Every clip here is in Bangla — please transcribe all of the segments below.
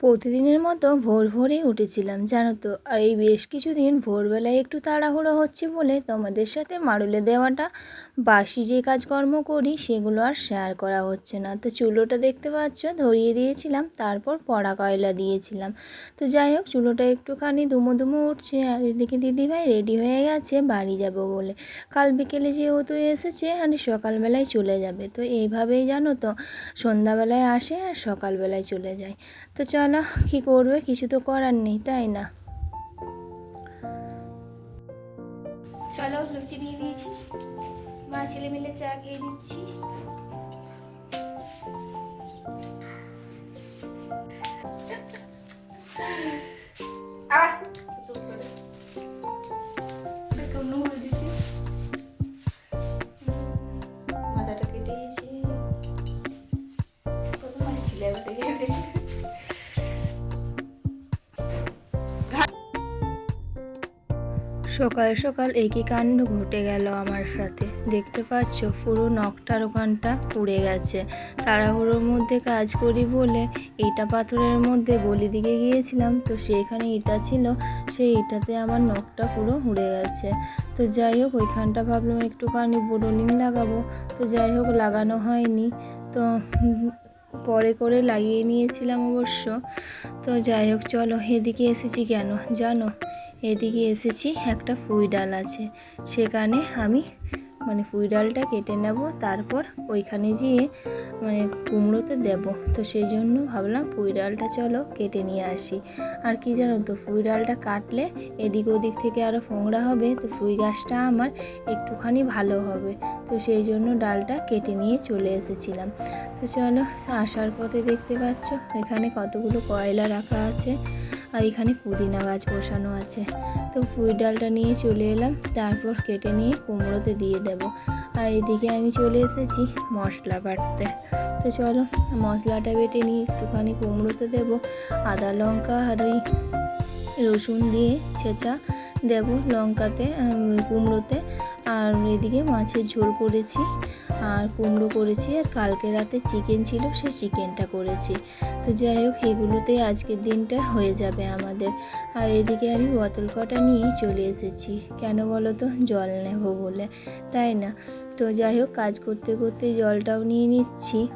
প্রতিদিনের মতো ভোর ভোরেই উঠেছিলাম, জানো তো। আর এই বেশ কিছুদিন ভোরবেলায় একটু তাড়াহুড়ো হচ্ছে বলে তোমাদের সাথে মারুলে দেওয়াটা, বাসি যে কাজকর্ম করি সেগুলো আর শেয়ার করা হচ্ছে না। তো চুলোটা দেখতে পাচ্ছ, ধরিয়ে দিয়েছিলাম, তারপর পড়া কয়লা দিয়েছিলাম। তো যাই হোক, চুলোটা একটুখানি দুমো দুমো উঠছে, আর এদিকে দিদিভাই রেডি হয়ে গেছে, বাড়ি যাব বলে। কাল বিকেলে যেহেতু এসেছে, আর সকালবেলায় চলে যাবে। তো এইভাবেই জানো তো, সন্ধ্যাবেলায় আসে আর সকালবেলায় চলে যায়। তো চলো কি করবে? কিছু তো করার নেই তাই না? চলো লুচি দিয়ে দিয়েছি মা ছেলে মিলে চা খেয়ে দিচ্ছি আবার নুন দিয়েছি। সকাল সকাল একই কাণ্ড ঘটে গেল আমার সাথে। দেখতে পাচ্ছ, পুরো নখটার ওখানটা পুড়ে গেছে। তাড়াহুড়োর মধ্যে কাজ করি বলে ইটা পাথরের মধ্যে গলি দিকে গিয়েছিলাম, তো সেখানে ইটা ছিল, সেই ইটাতে আমার নখটা পুরো উড়ে গেছে। তো যাই হোক, ওইখানটা ভাবলাম একটুখানি বোডোলিং লাগাবো। তো যাই হোক, লাগানো হয়নি। তো পরে করে লাগিয়ে নিয়েছিলাম অবশ্য। তো যাই হোক, চলো এদিকে এসেছি কেন? জানো? এদিকে এসেছি, একটা ফুই ডাল আছে। সেখানে আমি মানে ফুই ডালটা কেটে নেব, তারপর ওইখানে গিয়ে মানে কুমড়োতে দেব। তো সেই জন্য ভাবলাম ফুই ডালটা চলো কেটে নিয়ে আসি। আর কি জানো তো, ফুই ডালটা কাটলে এদিক ওদিক থেকে আরও ফোংরা হবে, তো ফুই গাছটা আমার একটুখানি ভালো হবে। তো সেই জন্য ডালটা কেটে নিয়ে চলে এসেছিলাম। তো চলো, আসার পথে দেখতে পাচ্ছ, এখানে কতগুলো কয়লা রাখা আছে। আর এখানে পুদিনা গাছ বসানো আছে। তো পুঁই ডালটা নিয়ে চলে এলাম, তারপর কেটে নিয়ে কুমড়োতে দিয়ে দেব। আর এদিকে আমি চলে এসেছি মশলা বাটতে। তো চলো, মশলাটা বেটে নিয়ে একটুখানি কুমড়োতে দেব, আদা লঙ্কা আর ওই রসুন দিয়ে ছেঁচা দেব লঙ্কাতে কুমড়োতে। আর এদিকে মাছের ঝোল করেছি। আর কুমড়ো করেছি আর কালকে রাতে চিকেন ছিল সে চিকেনটা করেছি। তো যাই হোক, এগুলোতেই আজকের দিনটা হয়ে যাবে আমাদের। আর এদিকে আমি বোতল কটা নিয়ে চলে এসেছি। কেন বলো তো? জল নেব বলে। তাই না? তো যাই হোক, কাজ করতে করতে জলটাও নিয়ে নিচ্ছি।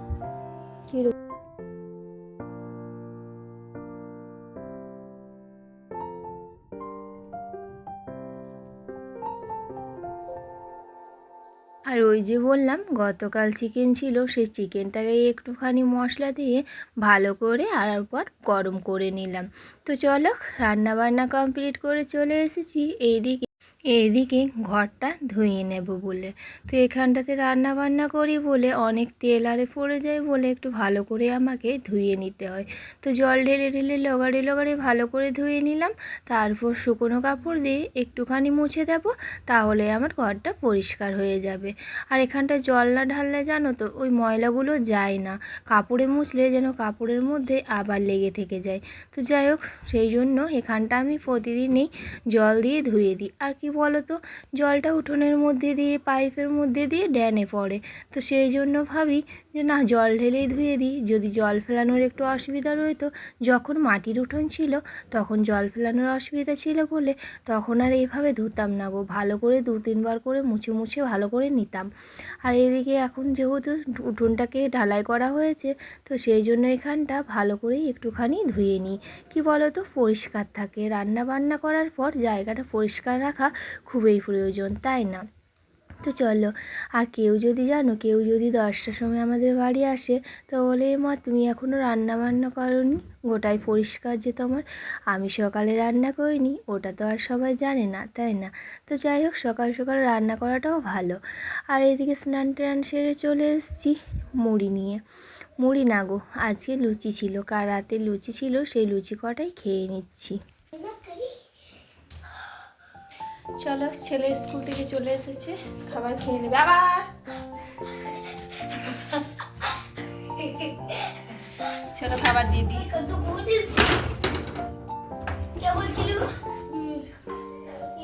যে বললাম, গতকাল চিকেন ছিল, সেই চিকেনটাকে একটুখানি মশলা দিয়ে ভালো করে আর পর গরম করে নিলাম। তো চলো রান্না বান্না কমপ্লিট করে চলে এসেছি। এইদিকে এইদিকে ঘরটা ধুয়ে নেব বলে। তো এখানটাতে রান্না বান্না করি বলে অনেক তেল আরে পড়ে যায় বলে একটু ভালো করে আমাকে ধুয়ে নিতে হয়। তো জল ঢেলে ঢেলে লগাড়ি লগাড়ি ভালো করে ধুয়ে নিলাম। তারপর শুকনো কাপড় দিয়ে একটুখানি মুছে দেবো, তাহলে আমার ঘরটা পরিষ্কার হয়ে যাবে। আর এখানটা জল না ঢাললে জানো তো ওই ময়লাগুলো যায় না। কাপড়ে মুছলে যেন কাপড়ের মধ্যে আবার লেগে থেকে যায়। তো যাই হোক, সেই জন্য এখানটা আমি প্রতিদিনই জল দিয়ে ধুয়ে দিই। আর কি বলো তো জলটা উঠোনের মধ্যে দিয়ে, পাইপের মধ্যে দিয়ে ড্যানে পড়ে। তো সেই জন্য ভাবি যে, না, জল ঢেলেই ধুয়ে দিই। যদি জল ফেলানোর একটু অসুবিধা রইতো, যখন মাটির উঠোন ছিল, তখন জল ফেলানোর অসুবিধা ছিল বলে তখন আর এইভাবে ধুতাম না গো। ভালো করে দু, তিনবার করে মুছে মুছে ভালো করে নিতাম। আর এদিকে এখন যেহেতু উঠোনটাকে ঢালাই করা হয়েছে, তো সেই জন্য এখানটা ভালো করেই একটুখানি ধুয়ে নিই। কি বলো তো পরিষ্কার থাকে। রান্না বান্না করার পর জায়গাটা পরিষ্কার রাখা খুবই প্রয়োজন, তাই না? তো চলো, আর কেউ যদি জানো, কেউ যদি দশটার সময় আমাদের বাড়ি আসে তো বলে মা তুমি এখনও রান্না বান্না করনি? গোটাই পরিষ্কার যে তোমার? আমি সকালে রান্না করিনি, ওটা তো আর সবাই জানে না, তাই না? তো যাই হোক, সকাল সকাল রান্না করাটাও ভালো। আর এদিকে স্নান টান সেরে চলে এসেছি মুড়ি নিয়ে। মুড়ি না গো, আজকে লুচি ছিল, কার রাতে লুচি ছিল, সেই লুচি কটাই খেয়ে নিচ্ছি। চলো ছেলে স্কুল থেকে চলে এসেছে খাবার খেয়ে নেবে। আবার চলো খাবার দিয়ে দিই।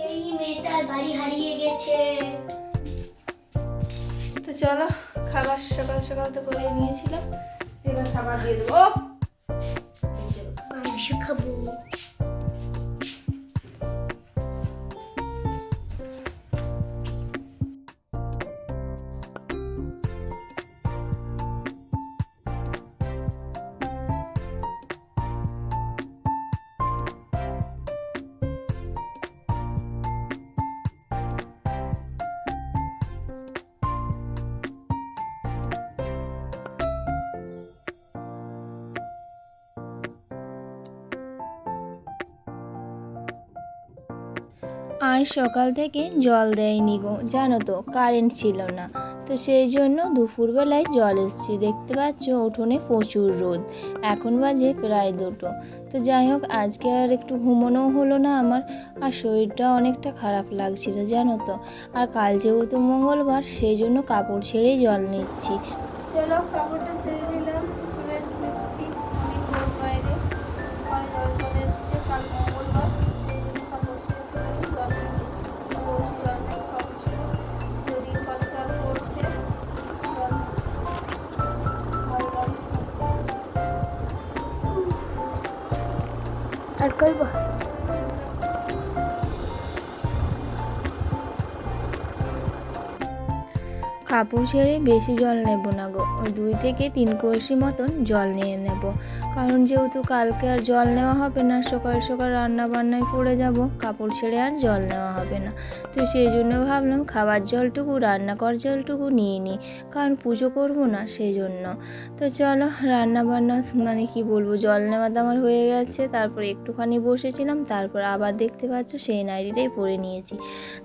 এই মেয়েটার বাড়ি হারিয়ে গেছে। তো চলো খাবার সকাল সকাল তো করে নিয়েছিলাম এবার খাবার দিয়ে দেবো। আজ সকাল থেকে জল দেয়নি গো, জানো তো কারেন্ট ছিল না। তো সেই জন্য দুপুরবেলায় জল এসছে, দেখতে পাচ্ছ উঠোনে প্রচুর রোদ। এখন বাজে প্রায় দুটো। তো যাই হোক, আজকে আর একটু ঘুমোনোও হলো না আমার, আর শরীরটা অনেকটা খারাপ লাগছিল, জানো তো। আর কাল যেহেতু মঙ্গলবার, সেই জন্য কাপড় ছেড়েই জল নিচ্ছি। চলো, কাপড়টা ছেড়ে কাপড় ছেড়ে বেশি জল নেব না গো। দুই থেকে তিন কলসি মতন জল নিয়ে নেব। কারণ যেহেতু কালকে আর জল নেওয়া হবে না, সকাল সকাল রান্না বান্নায় পড়ে যাব, কাপড় ছেড়ে আর জল নেওয়া হবে না। তো সেই জন্য ভাবলাম খাবার জলটুকু রান্না কর জলটুকু নিয়ে নিই, কারণ পুজো করব না সেই জন্য। তো চলো রান্না বান্না মানে কি বলব, জল নেওয়া তো আমার হয়ে গেছে, তারপর একটুখানি বসেছিলাম, তারপর আবার দেখতে পাচ্ছ সেই নাইটিটাই পরে নিয়েছি।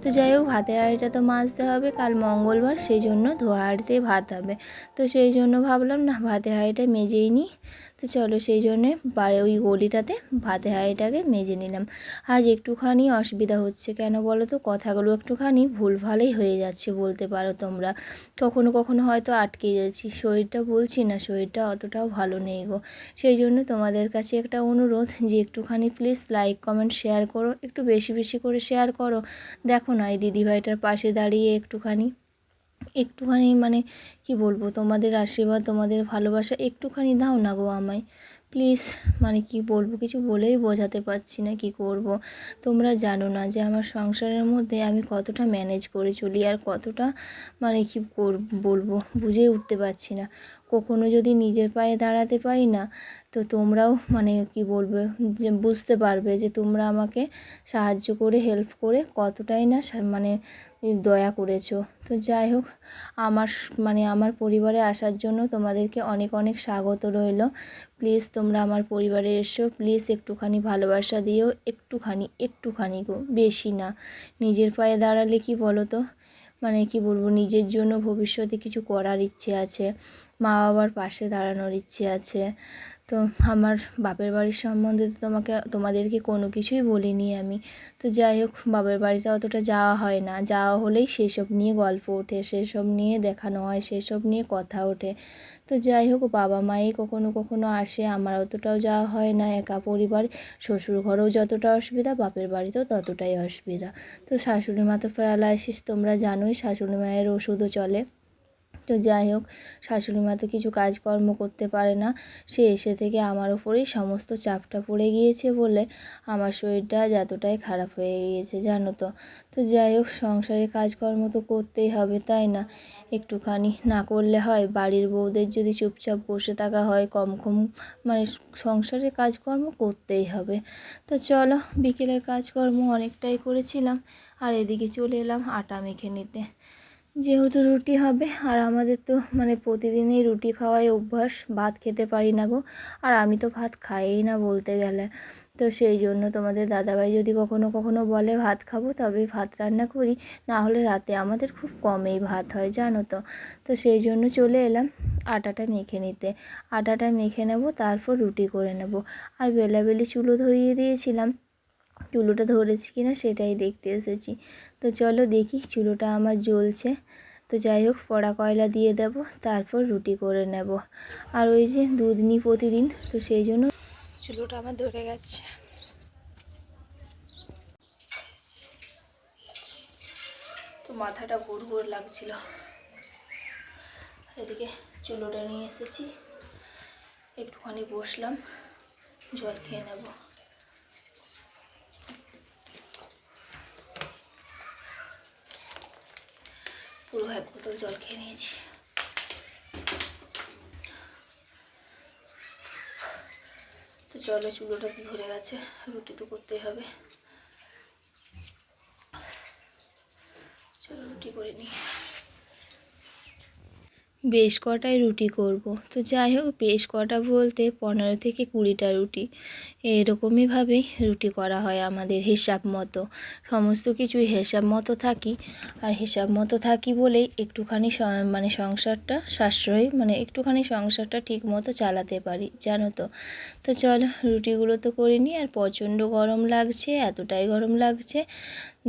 তো যাই হোক ভাতের আড়িটা তো মাজতে হবে, কাল মঙ্গলবার, সেই জন্য ধোয়া হাঁড়িতেই ভাত হবে। তো সেই জন্য ভাবলাম, না ভাতে হাঁড়িটা মেজেই নিই। তো চলো সেই জন্যে ওই গলিটাতে ভাতে হাঁড়িটাকে মেজে নিলাম। আজ একটুখানি অসুবিধা হচ্ছে কেন বলো তো? কথাগুলো একটুখানি ভুলভালেই হয়ে যাচ্ছে বলতে পারো তোমরা। কখনো কখনো হয়তো আটকে যাচ্ছি। শরীরটা বলছি না, শরীরটা অতটাও ভালো নেই গো। সেই জন্য তোমাদের কাছে একটা অনুরোধ, যে একটুখানি প্লিজ লাইক কমেন্ট শেয়ার করো। একটু বেশি বেশি করে শেয়ার করো। দেখো না এই দিদিভাইটার পাশে দাঁড়িয়ে একটুখানি একটুখানি মানে কি বলব, তোমাদের আশীর্বাদ, তোমাদের ভালোবাসা একটুখানি দাও না গো আমায়। প্লিজ মানে কি বলব, কিছু বলেই বোঝাতে পারছি না কি করব। তোমরা জানো না যে আমার সংসারের মধ্যে আমি কতটা ম্যানেজ করে চলি আর কতটা মানে কি কর, বলব বুঝে উঠতে পারছি না। কখনো যদি নিজের পায়ে দাঁড়াতে পারি না, তো তোমরাও মানে কি বলবে, যে বুঝতে পারবে যে তোমরা আমাকে সাহায্য করে হেল্প করে কতটাই না মানে দয়া করেছ। তো যাই হোক, আমার মানে আমার পরিবারে আসার জন্য তোমাদেরকে অনেক অনেক স্বাগত রইল। প্লিজ তোমরা আমার পরিবারে এসো। প্লিজ একটুখানি ভালোবাসা দিও। একটুখানি একটুখানি গো, বেশি না। নিজের পায়ে দাঁড়ালে কি বলো তো মানে কি বলব, নিজের জন্য ভবিষ্যতে কিছু করার ইচ্ছে আছে। মা বাবার পাশে দাঁড়ানোর ইচ্ছে আছে। তো আমার বাপের বাড়ির সম্বন্ধে তো তোমাকে, তোমাদেরকে কোনো কিছুই বলিনি আমি। তো যাই হোক, বাপের বাড়িতে অতটা যাওয়া হয় না। যাওয়া হলেই সেসব নিয়ে গল্প ওঠে, সেসব নিয়ে দেখানো হয়, সেসব নিয়ে কথা ওঠে। তো যাই হোক, বাবা মাই কখনো কখনো আসে, আমার অতটাও যাওয়া হয় না, একা পরিবার। শ্বশুর ঘরেও যতটা অসুবিধা, বাপের বাড়িতেও ততটাই অসুবিধা। তো শাশুড়ি মা তো ফেরালা প্যারালাইসিস তোমরা জানোই শাশুড়ি মায়ের ওষুধও চলে। তো যাই হোক, শাশুড়ি মা তো কিছু কাজকর্ম করতে পারে না। সে এসে থেকে আমার ওপরেই সমস্ত চাপটা পড়ে গিয়েছে বলে আমার শরীরটা যতটাই খারাপ হয়ে গিয়েছে, জানো তো। তো যাই হোক সংসারে কাজকর্ম তো করতেই হবে, তাই না? একটুখানি না করলে হয়, বাড়ির বউদের যদি চুপচাপ বসে থাকা হয়, কম কম মানে সংসারের কাজকর্ম করতেই হবে। তো চলো, বিকেলের কাজকর্ম অনেকটাই করেছিলাম, আর এদিকে চলে এলাম আটা মেখে নিতে। যেহেতু রুটি হবে, আর আমাদের তো মানে প্রতিদিনই রুটি খাওয়াই অভ্যাস, ভাত খেতে পারি না গো। আর আমি তো ভাত খাইই না বলতে গেলে। তো সেই জন্য তোমাদের দাদাভাই যদি কখনো কখনো বলে, ভাত খাব তবে ভাত রান্না করি। না হলে রাতে আমাদের খুব কমেই ভাত হয়, জানো তো। তো সেই জন্য চলে এলাম আটাটা মেখে নিতে। আটাটা মেখে নেব, তারপর রুটি করে নেব। আর বেলাবেলি চুলো ধরিয়ে দিয়েছিলাম চুলোটা ধরেছি কিনা সেটাই দেখতে এসেছি। তো চলো দেখি চুলোটা আমার জ্বলছে। তো যাই হোক পড়া কয়লা দিয়ে দেব, তারপর রুটি করে নেব। আর ওই যে দুধ নিই প্রতিদিন, তো সেই জন্য চুলোটা আমার ধরে গেছে। তো মাথাটা ঘুর ঘুর লাগছিল। এদিকে চুলোটা নিয়ে এসেছি। একটুখানি বসলাম, জল খেয়ে নেব। পুরো এক বোতল জল খেয়ে নিয়েছি। তো চলো চুলোটা ধরে গেছে, রুটি তো করতেই হবে। চলো রুটি করে নিই। বেশ কটাই রুটি করব? তো যাই হোক, বেশ কটা বলতে পনেরো থেকে কুড়িটা রুটি। এরকমইভাবেই রুটি করা হয় আমাদের হিসাব মতো। সমস্ত কিছুই হিসাব মতো থাকি। আর হিসাব মতো থাকি বলেই একটুখানি মানে সংসারটা সাশ্রয়ী মানে একটুখানি সংসারটা ঠিক মতো চালাতে পারি, জানো তো। তো চলো, রুটিগুলো তো করে নিই, আর প্রচণ্ড গরম লাগছে, এতটাই গরম লাগছে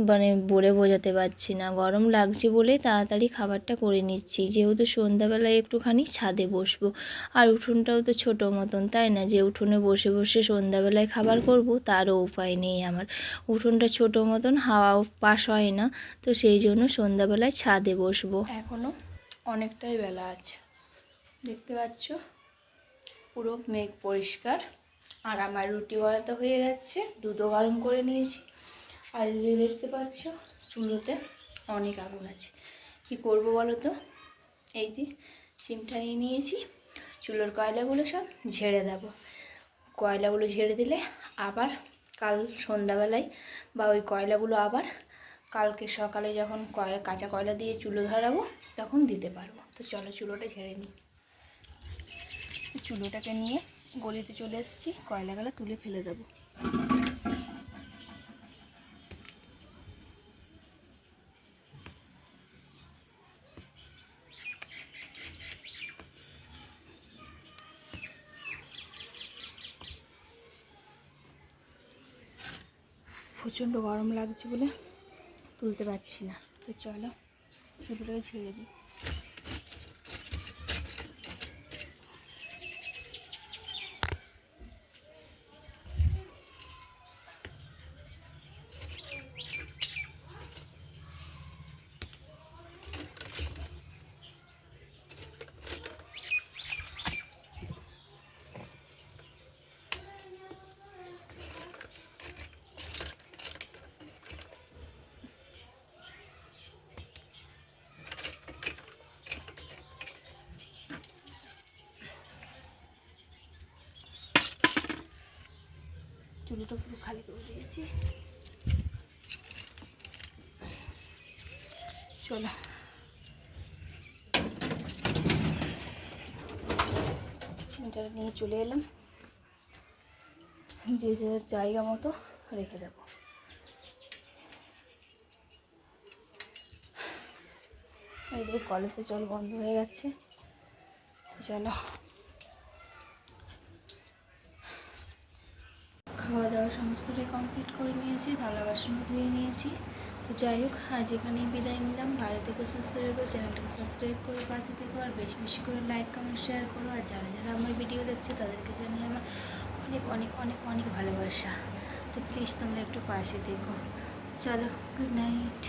মানে বলে বোঝাতে পারছি না। গরম লাগছে বলেই তাড়াতাড়ি খাবারটা করে নিচ্ছি। যেহেতু সন্ধ্যাবেলায় একটুখানি ছাদে বসবো, আর উঠোনটাও তো ছোটো মতন, তাই না? যে উঠোনে বসে বসে সন্ধ্যাবেলায় খাবার করব, তারও উপায় নেই আমার। উঠোনটা ছোটো মতন, হাওয়াও পাস হয় না, তো সেই জন্য সন্ধ্যাবেলায় ছাদে বসবো। এখনও অনেকটাই বেলা আছে। দেখতে পাচ্ছ? পুরো মেঘ পরিষ্কার। আর আমার রুটি করা তো হয়ে গেছে, দুধও গরম করে নিয়েছি। আর দেখতে পাচ্ছ, চুলোতে অনেক আগুন আছে। কি করব বলো তো? এই যে, সিমটা নিয়ে নিয়েছি, চুলোর কয়লাগুলো সব ঝেড়ে দেব। কয়লাগুলো ঝেড়ে দিলে আবার কাল সন্ধ্যাবেলায় বা ওই কয়লাগুলো আবার কালকে সকালে যখন কয়লা কাঁচা কয়লা দিয়ে চুলো ধরাবো তখন দিতে পারব। তো চলো চুলোটা ঝেড়ে নিই। চুলোটাকে নিয়ে গলিতে চলে এসেছি, কয়লাগুলো তুলে ফেলে দেবো। প্রচণ্ড গরম লাগছে বলে তুলতে পারছি না। তো চলো চুলোটাকে ছেড়ে দিই। চুলোটা পুরো খালি করে দিয়েছি। চলো। চিমটাটা নিয়ে চলে এলাম। যে যে জায়গা মতো রেখে দেবো। এইদিকে কলেজে জল বন্ধ হয়ে গেছে। চলো। খাওয়া দাওয়া সমস্তটাই কমপ্লিট করে নিয়েছি, থালা বাসনও ধুয়ে নিয়েছি। তো যাই হোক, আজ এখানেই বিদায় নিলাম। ভালো থেকে, সুস্থ রেখো চ্যানেলটাকে সাবস্ক্রাইব করে পাশে থেকো, আর বেশি বেশি করে লাইক কমেন্ট শেয়ার করো। আর যারা যারা আমার ভিডিও দেখছ, তাদেরকে জানাই আমার অনেক অনেক অনেক অনেক ভালোবাসা। তো প্লিজ তোমরা একটু পাশে দেখো চলো গুড নাইট